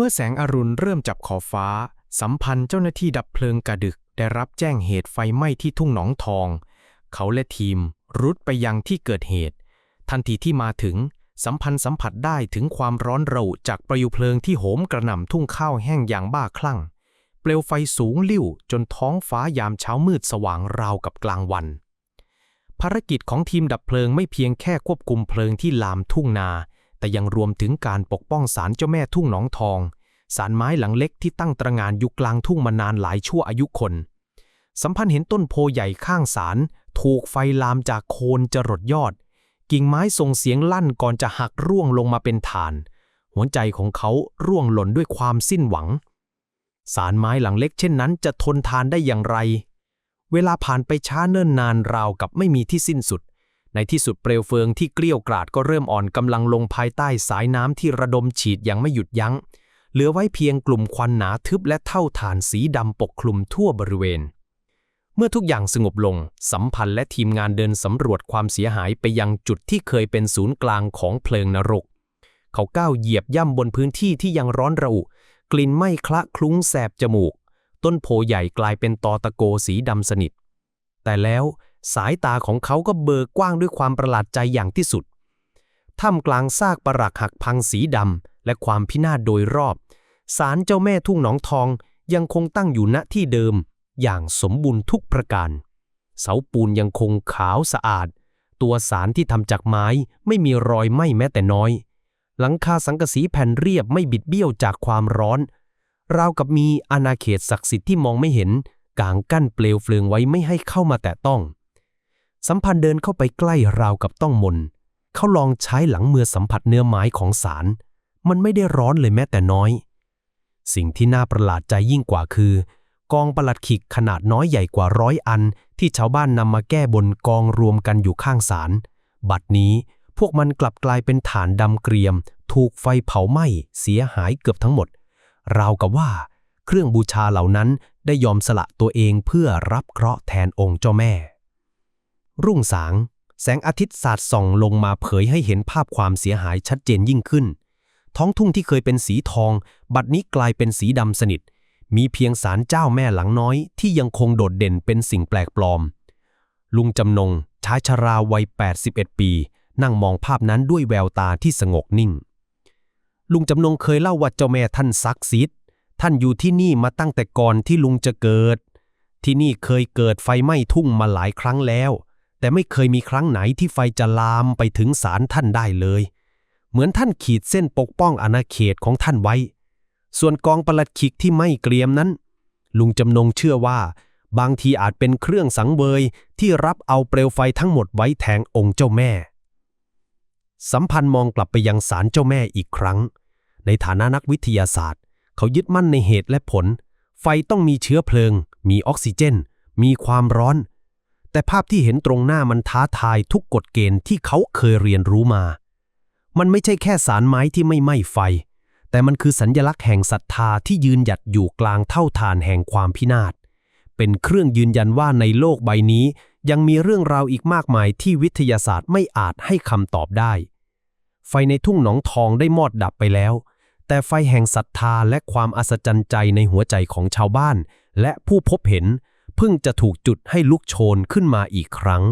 เมื่อแสงอรุณเริ่มจับขอบฟ้า สัมพันธ์เจ้าหน้าที่ดับเพลิงกระดึก ได้รับแจ้งเหตุไฟไหม้ที่ทุ่งหนองทอง เขาและทีมรุดไปยังที่เกิดเหตุ ทันทีที่มาถึง สัมพันธ์สัมผัสได้ถึงความร้อนระอุจากประยุเพลิงที่โหมกระหน่ำทุ่งข้าวแห้งอย่างบ้าคลั่ง เปลวไฟสูงลิ่วจนท้องฟ้ายามเช้ามืดสว่างราวกับกลางวัน ภารกิจของทีมดับเพลิงไม่เพียงแค่ควบคุมเพลิงที่ลามทุ่งนา แต่ยังรวมถึงการปกป้องศาลเจ้าแม่ทุ่งหนองทองศาลไม้หลังเล็กที่ตั้งตระงานอยู่กลางทุ่งมานานหลายชั่วอายุคน สัมพันธ์เห็นต้นโพใหญ่ข้างศาลถูกไฟลามจากโคนจรดยอด กิ่งไม้ส่งเสียงลั่นก่อนจะหักร่วงลงมาเป็นฐาน หัวใจของเขาร่วงหล่นด้วยความสิ้นหวังศาลไม้หลังเล็กเช่นนั้นจะทนทานได้อย่างไร เวลาผ่านไปช้าเนิ่นนานราวกับไม่มีที่สิ้นสุด ในที่สุดเปลวเฟืองที่เกลี้ยวกราดก็เริ่มอ่อนกำลังลงภายใต้สายน้ำที่ระดมฉีดอย่างไม่หยุดยัง้ง เหลือไว้เพียงกลุ่มควันหนาทึบและเท่าฐานสีดำปกคลุมทั่วบริเวณ เมื่อทุกอย่างสงบลง สัมพันธ์และทีมงานเดินสำรวจความเสียหายไปยังจุดที่เคยเป็นศูนย์กลางของเพลิงนรก เขาก้าวเหยียบย่ำบนพื้นที่ที่ยังร้อนระอุ กลิ่นไหม้คละคลุ้งแสบจมูก ต้นโพใหญ่กลายเป็นตอตะโกสีดำสนิท แต่แล้ว สายตาของเขาก็เบิกกว้างด้วยความประหลาดใจอย่างที่สุด ท่ามกลางซากปรักหักพังสีดำและความพินาศโดยรอบ ศาลเจ้าแม่ทุ่งหนองทองยังคงตั้งอยู่ณที่เดิม อย่างสมบูรณ์ทุกประการ เสาปูนยังคงขาวสะอาด ตัวสารที่ทำจากไม้ไม่มีรอยไหม้แม้แต่น้อย หลังคาสังกะสีแผ่นเรียบไม่บิดเบี้ยวจากความร้อน ราวกับมีอาณาเขตศักดิ์สิทธิ์ที่มองไม่เห็นกางกั้นเปลวเฟลืองไว้ไม่ให้เข้ามาแตะต้อง สัมพันธ์เดินเข้าไปใกล้ราวกับต้องมน เขาลองใช้หลังมือสัมผัสเนื้อไม้ของสาร มันไม่ได้ร้อนเลยแม้แต่น้อย สิ่งที่น่าประหลาดใจยิ่งกว่าคือ กองประหลัดขิกขนาดน้อยใหญ่กว่าร้อยอัน ที่ชาวบ้านนำมาแก้บนกองรวมกันอยู่ข้างศาลบัดนี้พวกมันกลับกลายเป็นฐานดำเกรียม ถูกไฟเผาไหม้เสียหายเกือบทั้งหมด ราวกับว่า เครื่องบูชาเหล่านั้นได้ยอมสละตัวเองเพื่อรับเคราะห์แทนองค์เจ้าแม่ รุ่งสาง แสงอาทิตย์สาดส่องลงมาเผยให้เห็นภาพความเสียหายชัดเจนยิ่งขึ้น ท้องทุ่งที่เคยเป็นสีทอง บัดนี้กลายเป็นสีดำสนิท มีเพียงศาลเจ้าแม่หลังน้อย ที่ยังคงโดดเด่นเป็นสิ่งแปลกปลอม ลุงจำนงชายชราวัย 81 ปี นั่งมองภาพนั้นด้วยแววตาที่สงบนิ่ง ลุงจำนงเคยเล่าว่าเจ้าแม่ท่านซักซิดท่านอยู่ที่นี่มาตั้งแต่ก่อนที่ลุงจะเกิด ที่นี่เคยเกิดไฟไหม้ทุ่งมาหลายครั้งแล้ว แต่ไม่เคยมีครั้งไหนที่ไฟจะลามไปถึงศาลท่านได้เลย เหมือนท่านขีดเส้นปกป้องอาณาเขตของท่านไว้ ส่วนกองประหลัดขิกที่ไม่เกรียมนั้น ลุงจำนงเชื่อว่า บางทีอาจเป็นเครื่องสังเวยที่รับเอาเปลวไฟทั้งหมดไว้แทงองค์เจ้าแม่ สัมพันธ์มองกลับไปยังศาลเจ้าแม่อีกครั้ง ในฐานะนักวิทยาศาสตร์ เขายึดมั่นในเหตุและผล ไฟต้องมีเชื้อเพลิง มีออกซิเจน มีความร้อน แต่ภาพที่เห็นตรงหน้ามันท้าทายทุกกฎเกณฑ์ที่เขาเคยเรียนรู้มา มันไม่ใช่แค่สารไม้ที่ไม่ไหม้ไฟ แต่มันคือสัญญลักษณ์แห่งศรัทธาที่ยืนหยัดอยู่กลางเท่าทานแห่งความพินาศ เป็นเครื่องยืนยันว่าในโลกใบนี้ ยังมีเรื่องราวอีกมากมายที่วิทยาศาสตร์ไม่อาจให้คำตอบได้ ไฟในทุ่งหนองทองได้มอดดับไปแล้ว แต่ไฟแห่งศรัทธาและความอัศจรรย์ใจในหัวใจของชาวบ้าน และผู้พบเห็น เพิ่งจะถูกจุดให้ลุกโชนขึ้นมาอีกครั้ง